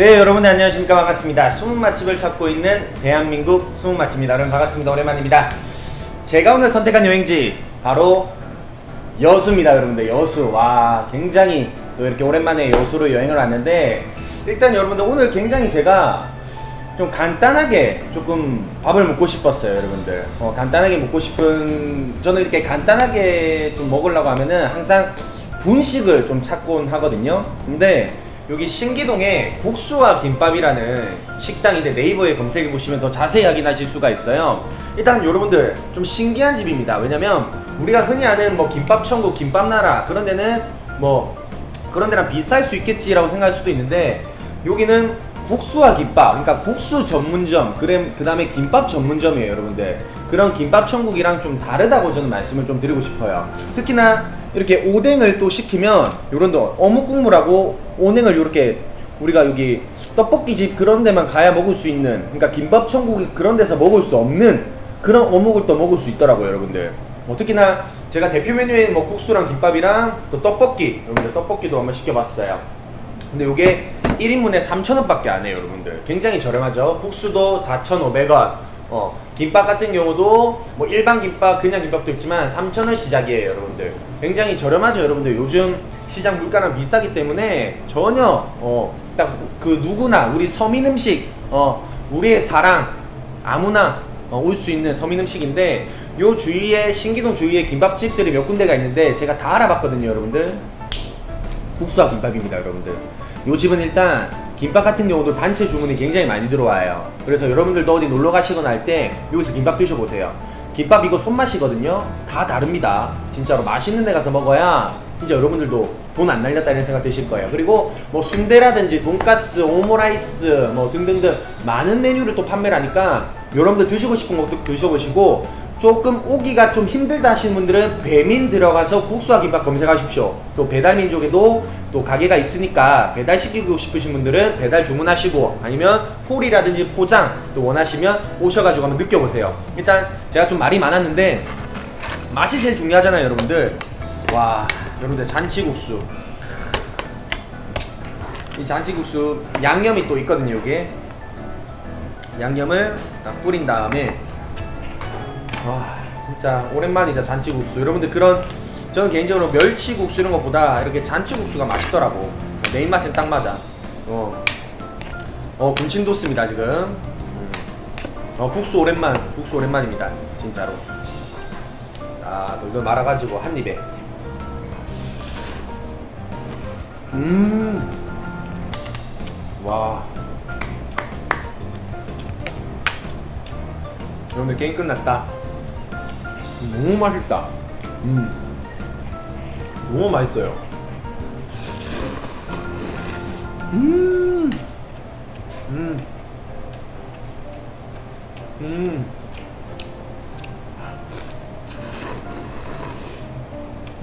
네 여러분 안녕하십니까? 반갑습니다. 숨은 맛집을 찾고 있는 대한민국 숨은 맛집입니다. 여러분 반갑습니다. 오랜만입니다. 제가 오늘 선택한 여행지 바로 여수입니다 여러분들. 여수. 와 굉장히 또 이렇게 오랜만에 여수로 여행을 왔는데 일단 여러분들 오늘 굉장히 제가 좀 간단하게 조금 밥을 먹고 싶었어요 여러분들. 어, 간단하게 먹고 싶은 저는 이렇게 간단하게 좀 먹으려고 하면은 항상 분식을 좀 찾곤 하거든요. 근데 여기 신기동에 국수와 김밥이라는 식당인데 네이버에 검색해 보시면 더 자세히 확인하실 수가 있어요. 일단 여러분들 좀 신기한 집입니다. 왜냐면 우리가 흔히 아는 뭐 김밥 천국, 김밥 나라 그런 데는 뭐 그런 데랑 비슷할 수 있겠지라고 생각할 수도 있는데 여기는 국수와 김밥, 그러니까 국수 전문점, 그래 그다음에 김밥 전문점이에요, 여러분들. 그런 김밥 천국이랑 좀 다르다고 저는 말씀을 좀 드리고 싶어요. 특히나 이렇게 오뎅을 또 시키면 요런 거 어묵 국물하고 오뎅을 이렇게 우리가 여기 떡볶이 집 그런 데만 가야 먹을 수 있는 그러니까 김밥 천국이 그런 데서 먹을 수 없는 그런 어묵을 또 먹을 수 있더라고요 여러분들 뭐 특히나 제가 대표 메뉴에 뭐 국수랑 김밥이랑 또 떡볶이 여러분들 떡볶이도 한번 시켜봤어요 근데 요게 1인분에 3,000원밖에 안 해요, 여러분들. 굉장히 저렴하죠. 국수도 4,500원. 어, 김밥 같은 경우도 뭐 일반 김밥, 그냥 김밥도 있지만 3,000원 시작이에요, 여러분들. 굉장히 저렴하죠, 여러분들. 요즘 시장 물가랑 비싸기 때문에 전혀 어, 딱 그 누구나 우리 서민 음식, 어, 우리의 사랑 아무나 어, 올수 있는 서민 음식인데 요 주위에 신기동 주위에 김밥집들이 몇 군데가 있는데 제가 다 알아봤거든요, 여러분들. 국수와 김밥입니다, 여러분들. 요 집은 일단 김밥 같은 경우도 단체 주문이 굉장히 많이 들어와요. 그래서 여러분들도 어디 놀러 가시거나 할 때 여기서 김밥 드셔보세요. 김밥 이거 손맛이거든요. 다 다릅니다. 진짜로 맛있는 데 가서 먹어야 진짜 여러분들도 돈 안 날렸다는 생각 드실 거예요. 그리고 뭐 순대라든지 돈가스, 오므라이스 뭐 등등등 많은 메뉴를 또 판매를 하니까 여러분들 드시고 싶은 것도 드셔보시고 조금 오기가 좀 힘들다 하시는 분들은 배민 들어가서 국수와 김밥 검색하십시오. 또 배달 민족에도 또 가게가 있으니까 배달 시키고 싶으신 분들은 배달 주문하시고 아니면 홀이라든지 포장 또 원하시면 오셔가지고 한번 느껴보세요. 일단 제가 좀 말이 많았는데 맛이 제일 중요하잖아요, 여러분들. 와, 여러분들 잔치국수. 이 잔치국수 양념이 또 있거든요, 이게. 양념을 딱 뿌린 다음에 와 진짜 오랜만이다 잔치국수. 여러분들 그런 저는 개인적으로 멸치국수 이런 것보다 이렇게 잔치국수가 맛있더라고. 내 입맛엔 딱 맞아. 어, 어 군침 돋습니다 지금. 음. 어 국수 오랜만 국수 오랜만입니다 진짜로. 아 돌돌 말아가지고 한 입에. 음와. 여러분들 게임 끝났다 너무 맛있다. 음. 너무 맛있어요. 음. 음. 음.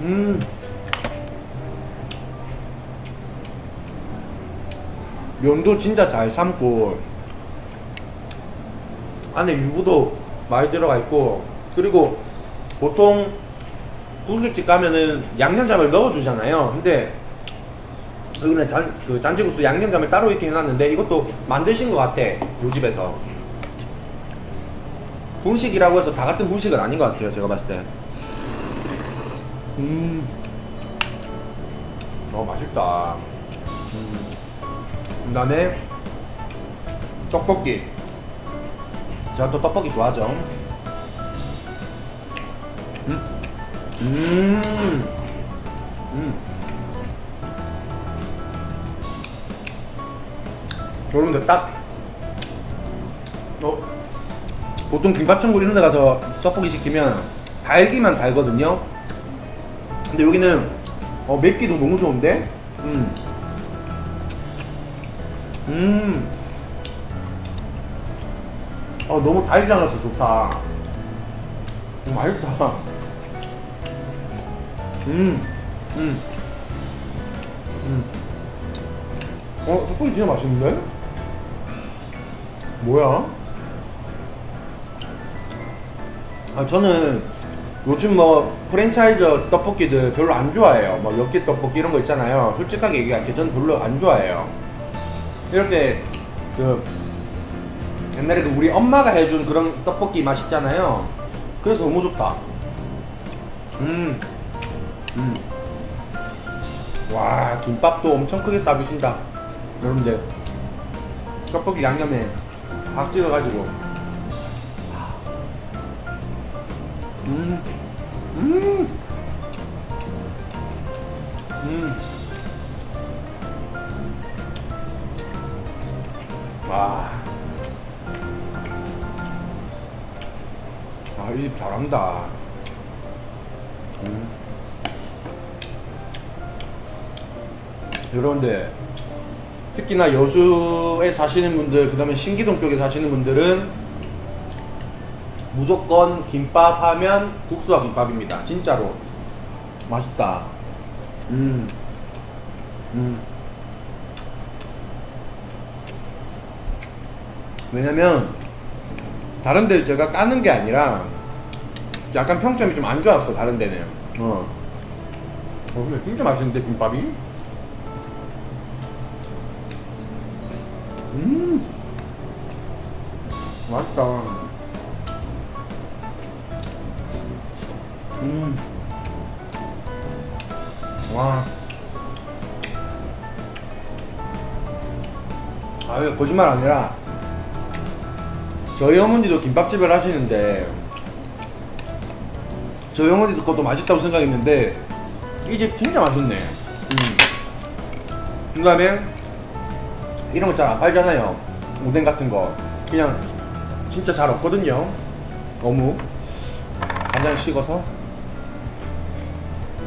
음. 면도 진짜 잘 삶고 안에 유부도 많이 들어가 있고 그리고 보통 국수집 가면은 양념장을 넣어주잖아요. 근데 여기는 잔, 그 잔치국수 양념장을 따로 이렇게 해놨는데 이것도 만드신 것 같아. 요 집에서. 분식이라고 해서 다 같은 분식은 아닌 것 같아요. 제가 봤을 때. 음. 어, 맛있다. 음. 그 다음에 떡볶이. 제가 또 떡볶이 좋아하죠. 음. 음. 음. 여러분들 딱 어, 보통 김밥천국 이런 데 가서 떡볶이 시키면 달기만 달거든요. 근데 여기는 어, 맵기도 너무 좋은데? 음. 음. 어, 너무 달지 않아서 좋다. 음, 맛있다. 음, 음, 음. 어, 떡볶이 진짜 맛있는데? 뭐야? 아, 저는 요즘 뭐 프랜차이저 떡볶이들 별로 안 좋아해요. 뭐 엽기 떡볶이 이런 거 있잖아요. 솔직하게 얘기할게 저는 별로 안 좋아해요. 이렇게 그 옛날에 그 우리 엄마가 해준 그런 떡볶이 맛있잖아요. 그래서 너무 좋다. 음, 음. 와 김밥도 엄청 크게 싸주신다. 여러분들 떡볶이 양념에 싹 찍어가지고. 음, 음, 음. 와. 아, 이 집 잘한다. 여러분들, 특히나 여수에 사시는 분들, 그 다음에 신기동 쪽에 사시는 분들은 무조건 김밥 하면 국수와 김밥입니다. 진짜로. 맛있다. 음. 음. 왜냐면 다른 데를 제가 까는 게 아니라 약간 평점이 좀 안 좋았어 다른 데는 어. 어 근데 진짜 맛있는데 김밥이 음. 맛있다. 음와. 아 이거 거짓말 아니라 저희 어머니도 김밥집을 하시는데 저희 어머니도 그것도 맛있다고 생각했는데 이 집 진짜 맛있네. 음. 그 다음에 이런 거 잘 안 팔잖아요. 오뎅 같은 거. 그냥 진짜 잘 없거든요. 너무. 간장 식어서.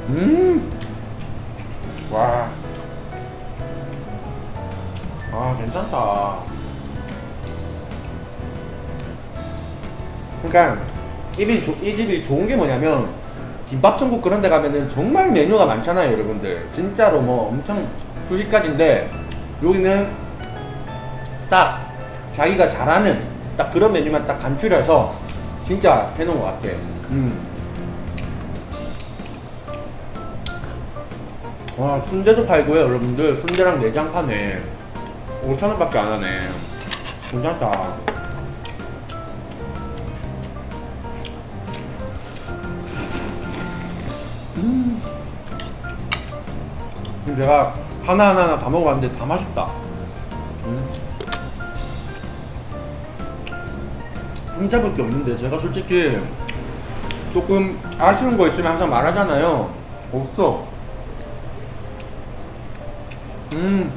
음 와. 아 괜찮다. 그러니까 이 조- 이 집이 좋은 게 뭐냐면 김밥 천국 그런 데 가면은 정말 메뉴가 많잖아요 여러분들. 진짜로 뭐 엄청 수십 가지인데 여기는 딱 자기가 잘하는 딱 그런 메뉴만 딱 간추려서 진짜 해놓은 것 같아 음. 와 순대도 팔고요 여러분들. 순대랑 내장 파네 5천원 밖에 안 하네. 괜찮다. 음, 제가 하나하나 다 먹어봤는데 다 맛있다. 혼자밖에 없는데 제가 솔직히 조금 아쉬운 거 있으면 항상 말하잖아요. 없어. 음.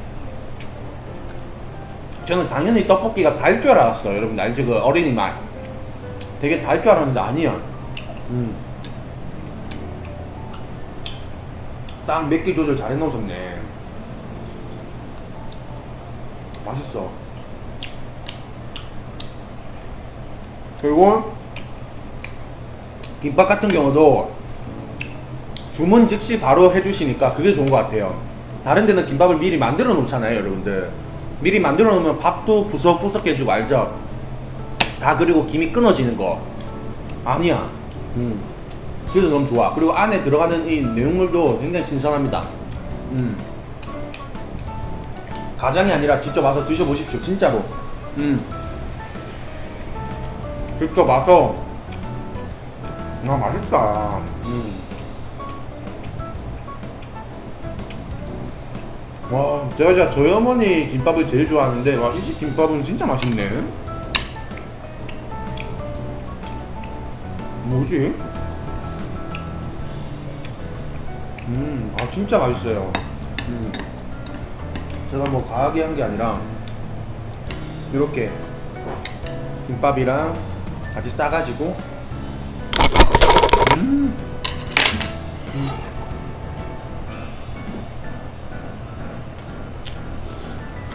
저는 당연히 떡볶이가 달 줄 알았어요. 여러분 알죠? 그 어린이 맛. 되게 달 줄 알았는데 아니야. 음. 딱몇개 조절 잘 해놓으셨네. 맛있어. 그리고 김밥 같은 경우도 주문 즉시 바로 해주시니까 그게 좋은 것 같아요. 다른 데는 김밥을 미리 만들어 놓잖아요, 여러분들. 미리 만들어 놓으면 밥도 부석부석해지고 알죠? 다 그리고 김이 끊어지는 거. 아니야. 음. 그래서 너무 좋아. 그리고 안에 들어가는 이 내용물도 굉장히 신선합니다. 음. 가장이 아니라 직접 와서 드셔보십시오. 진짜로. 음. 직접 와서 아 맛있다. 음. 와, 제가 진짜 저희 어머니 김밥을 제일 좋아하는데 와, 이 집 김밥은 진짜 맛있네. 뭐지? 음, 아 진짜 맛있어요. 음. 제가 뭐 과하게 한 게 아니라 이렇게 김밥이랑 같이 싸가지고 음. 음.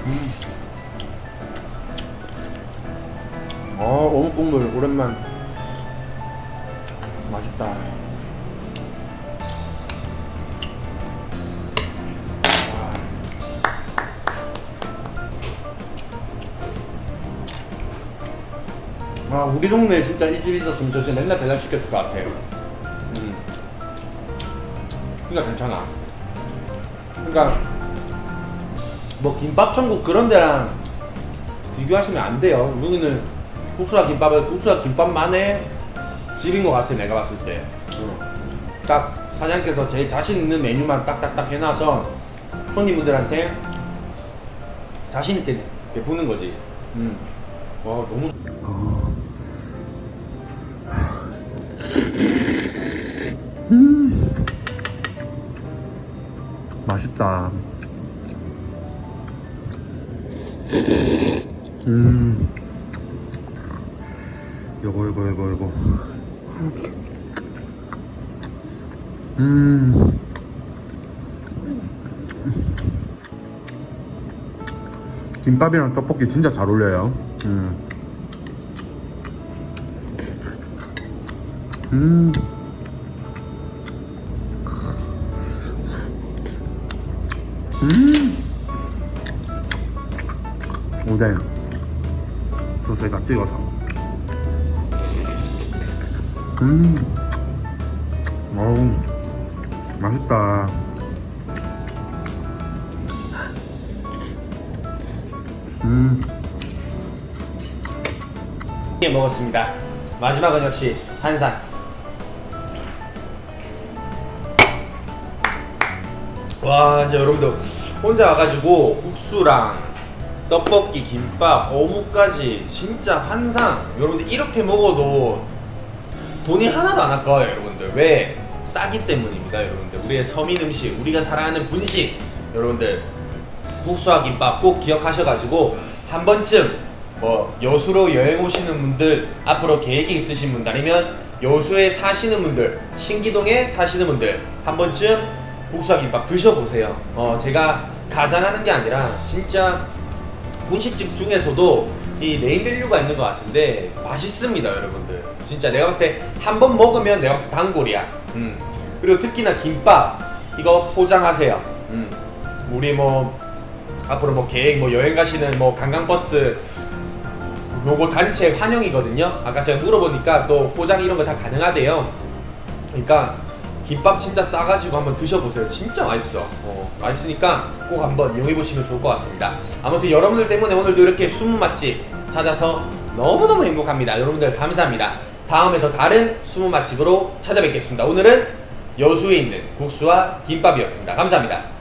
음. 어, 어묵 국물 오랜만. 맛있다. 아 우리 동네에 진짜 이 집 있었으면 저 진짜 맨날 배달 시켰을 것 같아요 음. 그러니까 괜찮아 그러니까 뭐 김밥 천국 그런 데랑 비교하시면 안 돼요. 여기는 국수와 김밥은 국수와 김밥만의 집인 것 같아 내가 봤을 때. 어. 딱 사장님께서 제일 자신 있는 메뉴만 딱딱딱 해놔서 손님분들한테 자신 있게 베푸는 거지. 음. 와 너무. 맛있다. 음. 요거 요거 요거 요거. 음. 김밥이랑 떡볶이 진짜 잘 어울려요. 음. 음. 음. 오뎅 소스에다 찍어서. 음. 어우, 맛있다. 음. 예, 먹었습니다. 마지막은 역시 한산. 와, 이제 여러분들 혼자 와가지고 국수랑 떡볶이, 김밥, 어묵까지 진짜 한상. 여러분들 이렇게 먹어도 돈이 하나도 안 아까워요, 여러분들. 왜? 싸기 때문입니다, 여러분들. 우리의 서민 음식, 우리가 사랑하는 분식, 여러분들 국수와 김밥 꼭 기억하셔가지고 한 번쯤 뭐 여수로 여행 오시는 분들 앞으로 계획이 있으신 분들 아니면 여수에 사시는 분들 신기동에 사시는 분들 한 번쯤 국수와 김밥 드셔보세요. 어 제가 가장하는 게 아니라 진짜 분식집 중에서도 이 네임밸류가 있는 것 같은데 맛있습니다 여러분들. 진짜 내가 봤을 때 한 번 먹으면 내가 봤을 때 단골이야. 음. 그리고 특히나 김밥 이거 포장하세요. 음. 우리 뭐 앞으로 뭐 계획 뭐 여행 가시는 뭐 관광버스 요거 단체 환영이거든요. 아까 제가 물어보니까 또 포장 이런 거 다 가능하대요. 그러니까 김밥 진짜 싸가지고 한번 드셔보세요. 진짜 맛있어. 어, 맛있으니까 꼭 한번 이용해 보시면 좋을 것 같습니다. 아무튼 여러분들 때문에 오늘도 이렇게 숨은 맛집 찾아서 너무너무 행복합니다. 여러분들 감사합니다. 다음에 더 다른 숨은 맛집으로 찾아뵙겠습니다. 오늘은 여수에 있는 국수와 김밥이었습니다. 감사합니다.